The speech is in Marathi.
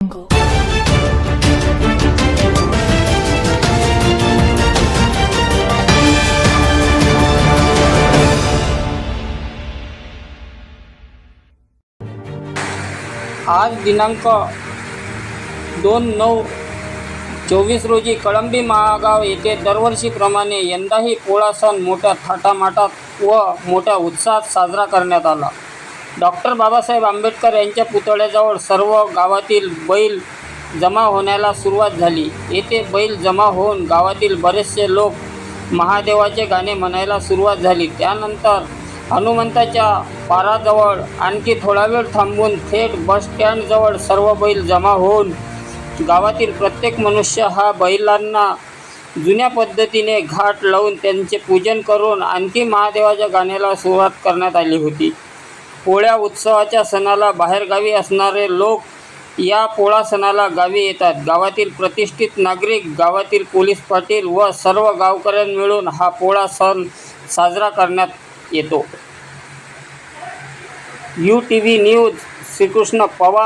आज दिनांक दोन नऊ चोवीस रोजी कळंबी महागाव येथे दरवर्षीप्रमाणे यंदाही पोळा सण मोठ्या थाटामाटात व मोठ्या उत्साहात साजरा करण्यात आला. डॉक्टर बाबासाहेब आंबेडकर यांच्या पुतळ्याजवळ सर्व गावातील बैल जमा होण्याला सुरुवात झाली. येथे बैल जमा होऊन गावातील बरेचसे लोक महादेवाचे गाणे म्हणायला सुरुवात झाली. त्यानंतर हनुमंताच्या पाराजवळ आणखी थोडा वेळ थांबून थेट बस स्टँडजवळ सर्व बैल जमा होऊन गावातील प्रत्येक मनुष्य हा बैलांना जुन्या पद्धतीने घाट लावून त्यांचे पूजन करून आणखी महादेवाच्या गाण्याला सुरुवात करण्यात आली होती. पोळ्या उत्सवाच्या सणाला बाहेरगावी असणारे लोक या पोळा सणाला गावी येतात. गावातील प्रतिष्ठित नागरिक गावातील पोलीस पाटील व सर्व गावकऱ्यां मिळून हा पोळा सण साजरा करण्यात येतो. U T V news Shrikrishna Pawar